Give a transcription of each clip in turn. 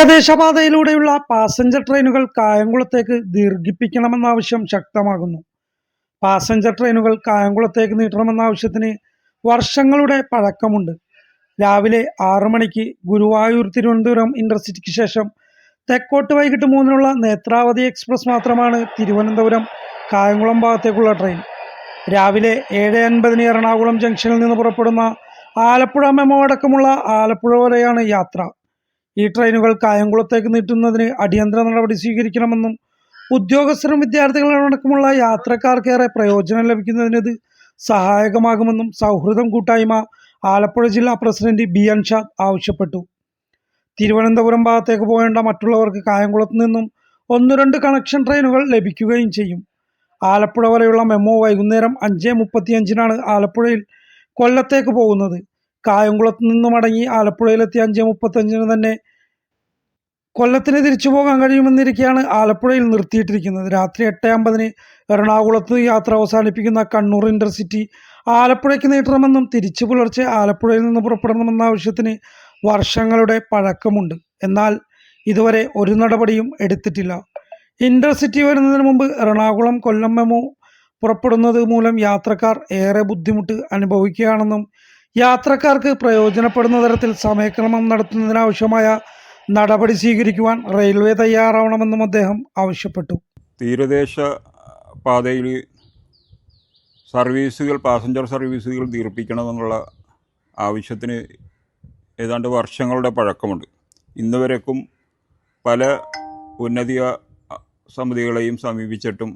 തീരദേശപാതയിലൂടെയുള്ള passenger ട്രെയിനുകൾ കായംകുളത്തേക്ക് ദീർഘിപ്പിക്കണമെന്ന ആവശ്യം ശക്തമാകുന്നു. പാസഞ്ചർ ട്രെയിനുകൾ കായംകുളത്തേക്ക് നീട്ടണമെന്ന ആവശ്യത്തിന് വർഷങ്ങളുടെ പഴക്കമുണ്ട്. രാവിലെ ആറു മണിക്ക് ഗുരുവായൂർ തിരുവനന്തപുരം ഇന്റർസിറ്റിക്ക് ശേഷം തെക്കോട്ട് വൈകിട്ട് മൂന്നിനുള്ള നേത്രാവതി എക്സ്പ്രസ് മാത്രമാണ് തിരുവനന്തപുരം കായംകുളം ഭാഗത്തേക്കുള്ള ട്രെയിൻ രാവിലെ ഏഴ് അൻപതിന് എറണാകുളം ജംഗ്ഷനിൽ നിന്ന് പുറപ്പെടുന്ന ആലപ്പുഴ മെമോ അടക്കമുള്ള ആലപ്പുഴ വരെയാണ് യാത്ര. ഈ ട്രെയിനുകൾ കായംകുളത്തേക്ക് നീട്ടുന്നതിന് അടിയന്തര നടപടി സ്വീകരിക്കണമെന്നും ഉദ്യോഗസ്ഥരും വിദ്യാർത്ഥികളടക്കമുള്ള യാത്രക്കാർക്കേറെ പ്രയോജനം ലഭിക്കുന്നതിന് ഇത് സഹായകമാകുമെന്നും സൗഹൃദം കൂട്ടായ്മ ആലപ്പുഴ ജില്ലാ പ്രസിഡന്റ് ബി അൻഷാദ് ആവശ്യപ്പെട്ടു. തിരുവനന്തപുരം ഭാഗത്തേക്ക് പോകേണ്ട മറ്റുള്ളവർക്ക് കായംകുളത്ത് നിന്നും ഒന്ന് രണ്ട് കണക്ഷൻ ട്രെയിനുകൾ ലഭിക്കുകയും ചെയ്യും. ആലപ്പുഴ വരെയുള്ള മെമ്മോ വൈകുന്നേരം അഞ്ച് മുപ്പത്തിയഞ്ചിനാണ് ആലപ്പുഴയിൽ കൊല്ലത്തേക്ക് പോകുന്നത്. കായംകുളത്ത് നിന്ന് മടങ്ങി ആലപ്പുഴയിലെത്തി അഞ്ച് മുപ്പത്തഞ്ചിന് തന്നെ കൊല്ലത്തിന് തിരിച്ചു പോകാൻ കഴിയുമെന്നിരിക്കെയാണ് ആലപ്പുഴയിൽ നിർത്തിയിട്ടിരിക്കുന്നത്. രാത്രി എട്ട് അമ്പതിന് എറണാകുളത്ത് യാത്ര അവസാനിപ്പിക്കുന്ന കണ്ണൂർ ഇന്റർസിറ്റി ആലപ്പുഴയ്ക്ക് നീട്ടണമെന്നും തിരിച്ചു പുലർച്ചെ ആലപ്പുഴയിൽ നിന്ന് പുറപ്പെടണമെന്ന ആവശ്യത്തിന് വർഷങ്ങളുടെ പഴക്കമുണ്ട്. എന്നാൽ ഇതുവരെ ഒരു നടപടിയും എടുത്തിട്ടില്ല. ഇന്റർസിറ്റി വരുന്നതിന് മുമ്പ് എറണാകുളം കൊല്ലം മെമു പുറപ്പെടുന്നത് മൂലം യാത്രക്കാർ ഏറെ ബുദ്ധിമുട്ട് അനുഭവിക്കുകയാണെന്നും യാത്രക്കാർക്ക് പ്രയോജനപ്പെടുന്ന തരത്തിൽ സമയക്രമം നടത്തുന്നതിനാവശ്യമായ നടപടി സ്വീകരിക്കുവാൻ റെയിൽവേ തയ്യാറാവണമെന്നും അദ്ദേഹം ആവശ്യപ്പെട്ടു. തീരദേശ പാതയിൽ സർവീസുകൾ പാസഞ്ചർ സർവീസുകൾ ദീർഘിപ്പിക്കണമെന്നുള്ള ആവശ്യത്തിന് ഏതാണ്ട് വർഷങ്ങളുടെ പഴക്കമുണ്ട്. ഇന്ന് വരേക്കും പല ഉന്നതിയ സമിതികളെയും സമീപിച്ചിട്ടും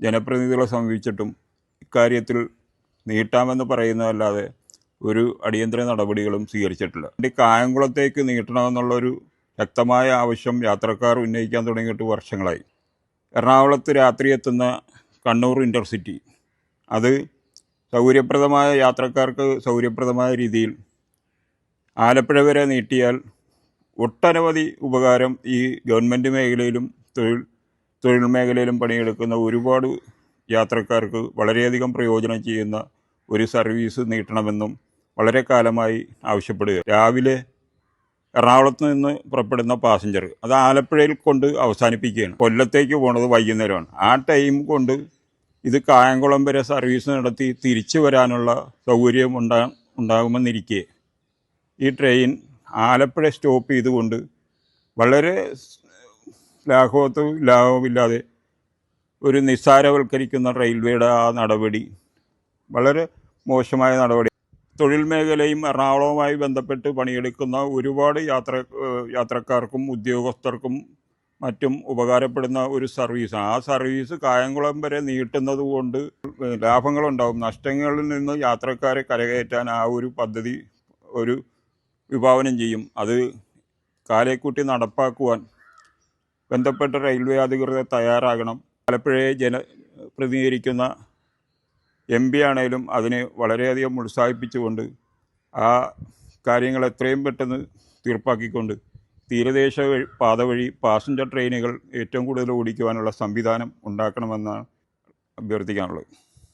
ജനപ്രതിനിധികളെ സമീപിച്ചിട്ടും ഇക്കാര്യത്തിൽ നീട്ടാമെന്ന് പറയുന്നതല്ലാതെ ഒരു അടിയന്തര നടപടികളും സ്വീകരിച്ചിട്ടില്ല. എന്റെ കായംകുളത്തേക്ക് നീട്ടണമെന്നുള്ളൊരു ശക്തമായ ആവശ്യം യാത്രക്കാർ ഉന്നയിക്കാൻ തുടങ്ങിയിട്ട് വർഷങ്ങളായി. എറണാകുളത്ത് രാത്രി എത്തുന്ന കണ്ണൂർ ഇന്റർസിറ്റി അത് സൗകര്യപ്രദമായ യാത്രക്കാർക്ക് സൗകര്യപ്രദമായ രീതിയിൽ ആലപ്പുഴ വരെ നീട്ടിയാൽ ഒട്ടനവധി ഉപകാരം ഈ ഗവൺമെന്റ് മേഖലയിലും തൊഴിൽ തൊഴിൽ മേഖലയിലും പണിയെടുക്കുന്ന ഒരുപാട് യാത്രക്കാർക്ക് വളരെയധികം പ്രയോജനം ചെയ്യുന്ന ഒരു സർവീസ് നീട്ടണമെന്നും വളരെ കാലമായി ആവശ്യപ്പെടുക. രാവിലെ എറണാകുളത്ത് നിന്ന് പുറപ്പെടുന്ന പാസഞ്ചർ അത് ആലപ്പുഴയിൽ കൊണ്ട് അവസാനിപ്പിക്കുകയാണ്. കൊല്ലത്തേക്ക് പോണത് വൈകുന്നേരമാണ്. ആ ടൈം കൊണ്ട് ഇത് കായംകുളം വരെ സർവീസ് നടത്തി തിരിച്ചു വരാനുള്ള സൗകര്യം ഉണ്ടാ ഉണ്ടാകുമെന്നിരിക്കെ. ഈ ട്രെയിൻ ആലപ്പുഴ സ്റ്റോപ്പ് ചെയ്തുകൊണ്ട് വളരെ ലാഘവത്വം ലാഭവുമില്ലാതെ ഒരു നിസ്സാരവൽക്കരിക്കുന്ന റെയിൽവേയുടെ ആ നടപടി വളരെ മോശമായ നടപടി. തൊഴിൽ മേഖലയും എറണാകുളവുമായി ബന്ധപ്പെട്ട് പണിയെടുക്കുന്ന ഒരുപാട് യാത്ര യാത്രക്കാർക്കും ഉദ്യോഗസ്ഥർക്കും മറ്റും ഉപകാരപ്പെടുന്ന ഒരു സർവീസാണ് ആ സർവീസ് കായംകുളം വരെ നീട്ടുന്നത് കൊണ്ട് ലാഭങ്ങളുണ്ടാവും. നഷ്ടങ്ങളിൽ നിന്ന് യാത്രക്കാരെ കരകയറ്റാൻ ആ ഒരു പദ്ധതി ഒരു വിഭാവനം ചെയ്യും. അത് കാലേക്കൂട്ടി നടപ്പാക്കുവാൻ ബന്ധപ്പെട്ട റെയിൽവേ അധികൃതർ തയ്യാറാകണം. പലപ്പോഴേ ജന പ്രതിനിധീകരിക്കുന്ന എം പി ആണേലും അതിനെ വളരെയധികം ഉത്സാഹിപ്പിച്ചുകൊണ്ട് ആ കാര്യങ്ങൾ എത്രയും പെട്ടെന്ന് തീർപ്പാക്കിക്കൊണ്ട് തീരദേശ പാത വഴി പാസഞ്ചർ ട്രെയിനുകൾ ഏറ്റവും കൂടുതൽ ഓടിക്കുവാനുള്ള സംവിധാനം ഉണ്ടാക്കണമെന്നാണ് അഭ്യർത്ഥിക്കാനുള്ളത്.